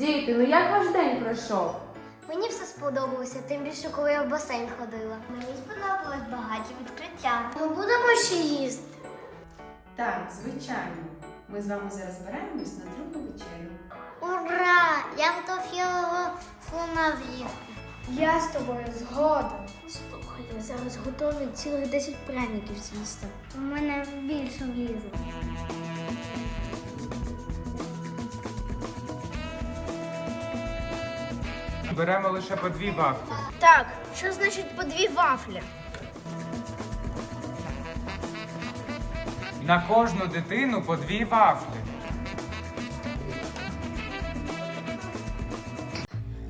Діти, ну як ваш день пройшов? Мені все сподобалося, тим більше, коли я в басейн ходила. Мені сподобалось багаті відкриття. Ми будемо ще їсти. Так, звичайно. Ми з вами зараз збираємось на другу вечерю. Ура! Я готов його фунавів. Я з тобою згодом. Слухай, я зараз готовий цілих 10 пряників з'їсти. У мене більше влізло. Беремо лише по дві вафлі. Так, що значить по дві вафлі? На кожну дитину по дві вафлі.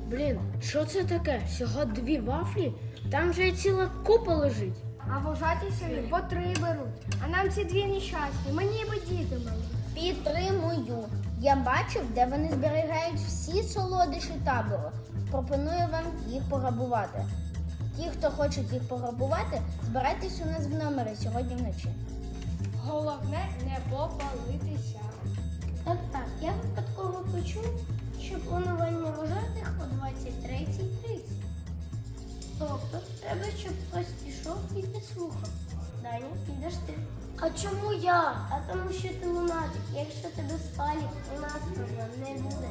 Блін, що це таке? Всього дві вафлі? Там же ціла купа лежить. А вважаті сини по три беруть. А нам ці дві нещасні. Мені би діти мали. Підтримую. Я бачив, де вони зберігають всі солодощі табору. Пропоную вам їх пограбувати. Ті, хто хочуть їх пограбувати, збирайтесь у нас в номері сьогодні вночі. Головне не попалитися. Так, так, я випадково почув, що планування вважатих о 23.30. Тобто, треба, щоб хтось пішов і підслухав. Даня, підеш ти. А чому я? А тому що ти лунатик. Якщо тебе спалять, у нас проблем не буде.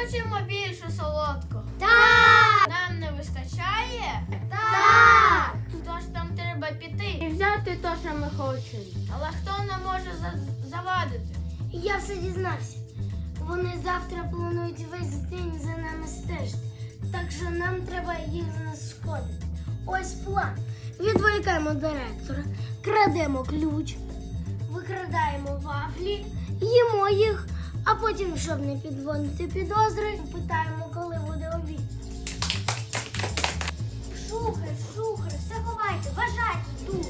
Хочемо більше солодкого. Так! Нам не вистачає? Так! Тож там треба піти і взяти те, що ми хочемо. Але хто нам може за- завадити? Я все дізнався. Вони завтра планують весь день за нами стежити. Так що нам треба їх знешкодити. Ось план. Відволікаємо директора, крадемо ключ, викрадаємо вафлі, їмо їх, а потім, щоб не підводити підозри, питаємо, коли буде обід. Шухер, шухер, все ховайте, вважайте тут.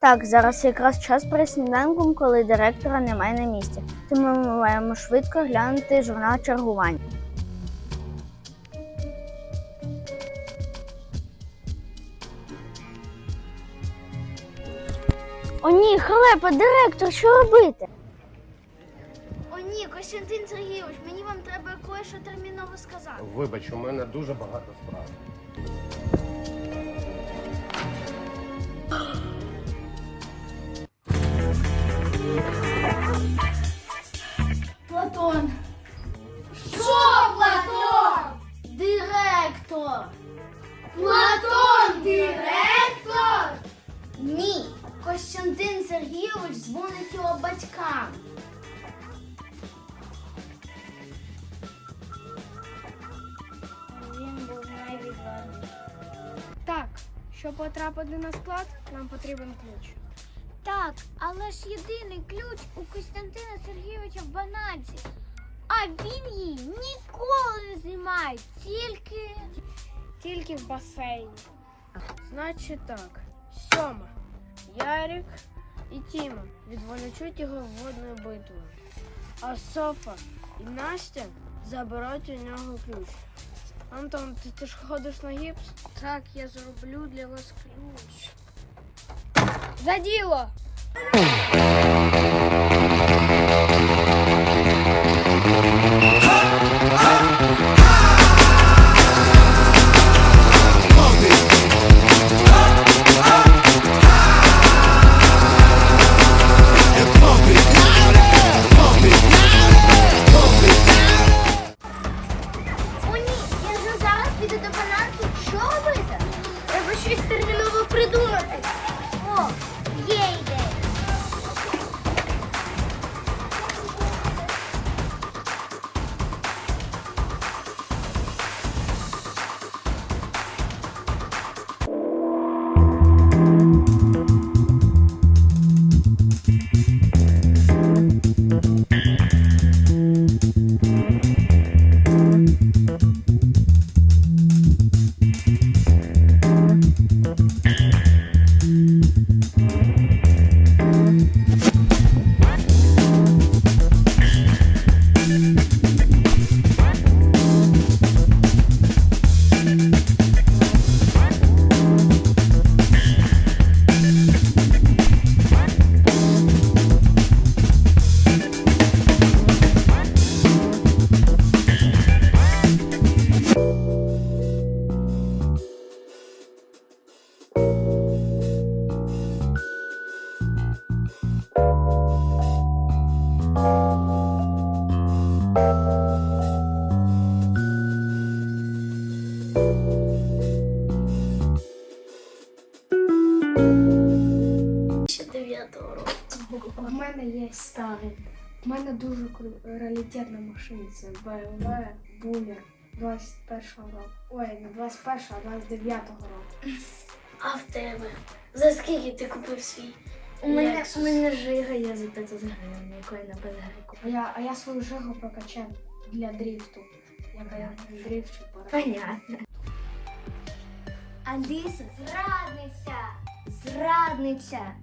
Так, зараз якраз час перед сніданком, коли директора немає на місці. Тому ми маємо швидко глянути журнал чергувань. О ні, халепа, директор, що робити? Ні, Костянтин Сергійович, мені вам треба кое-що терміново сказати. Вибач, у мене дуже багато справ. Платон. Що Платон? Директор. Платон директор? Ні. Костянтин Сергійович дзвонить його батькам. Щоб потрапити на склад, нам потрібен ключ. Так, але ж єдиний ключ у Костянтина Сергійовича в бананці. А він її ніколи не знімає, тільки. Тільки в басейні. Значить так, сьома. Ярик і Тіма відволічуть його водною битвою. А Софа і Настя заберуть у нього ключ. Антон, ти, ти ж ходиш на гіпс? Так, я зроблю для вас ключ. За діло! Мене є старий. У мене дуже раритетна машина. Це BMW Boomer 21 року. Ой, не 21, а 29-го року. А в тебе? За скільки ти купив свій? У мене, у мене жига є за 500 гривень, якої на безгрику. А я, а я свою жигу прокачав для дрифту. Яка я дрифчу пора. Понятно. Аліса, зрадниця! Зрадниця!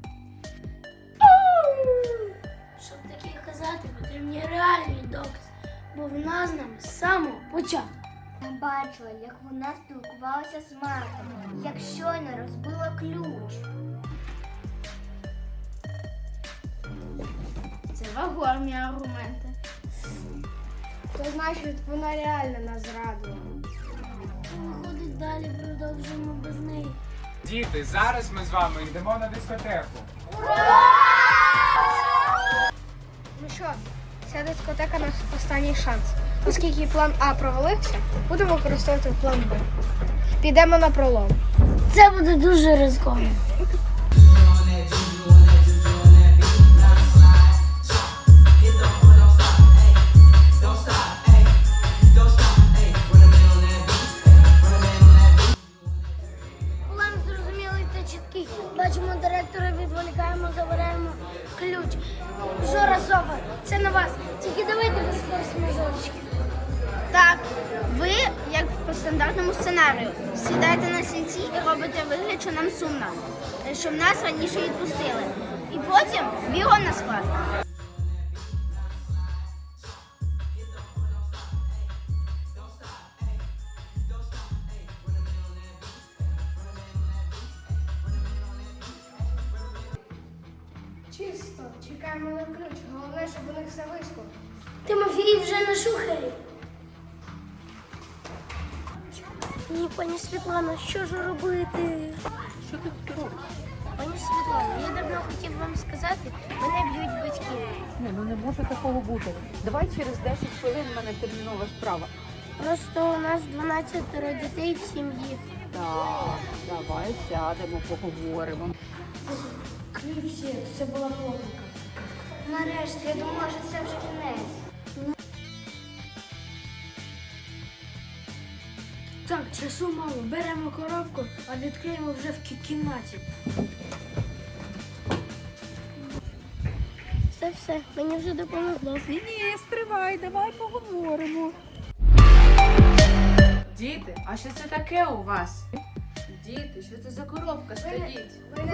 Щоб таке казати, потрібні реальні докази, бо вона з нами з самого початку. Я бачила, як вона спілкувалася з Марком, як щойно розбила ключ. Це вагомі аргументи. То значить, вона реально нас зрадила. Виходить, далі продовжуємо без неї. Діти, зараз ми з вами йдемо на дискотеку. Ну що, ця дискотека наш останній шанс. Оскільки план А провалився, будемо використовувати план Б. Підемо на пролом. Це буде дуже ризиково. Сценарію, сідаєте на сінці і робите вигляд, що нам сумно, щоб нас раніше відпустили. І потім бігом на склад. Чисто, чекаємо на ключ. Головне, щоб у них все вийшло. Тимофій вже на шухері. Ні, пані Світлана, що ж робити? Що ти тут робиш? Пані Світлана, я давно хотів вам сказати, мене б'ють батьки. Ні, ну не може такого бути. Давай через 10 хвилин в мене термінова справа. Просто у нас 12 дітей в сім'ї. Так, давай сядемо, поговоримо. Ключі, це була помилка. Нарешті, я думала, що це вже кінець. Часу мало. Беремо коробку, а відкриємо вже в кімнаті. Це все, мені вже допомогло. Ні, ні, стривай, давай поговоримо. Діти, а що це таке у вас? Діти, що це за коробка стоїть? Ви не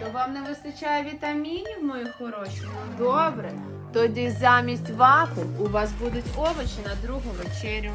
То вам не вистачає вітамінів, мої хороші? Добре. Тоді замість вафель у вас будуть овочі на другу вечерю.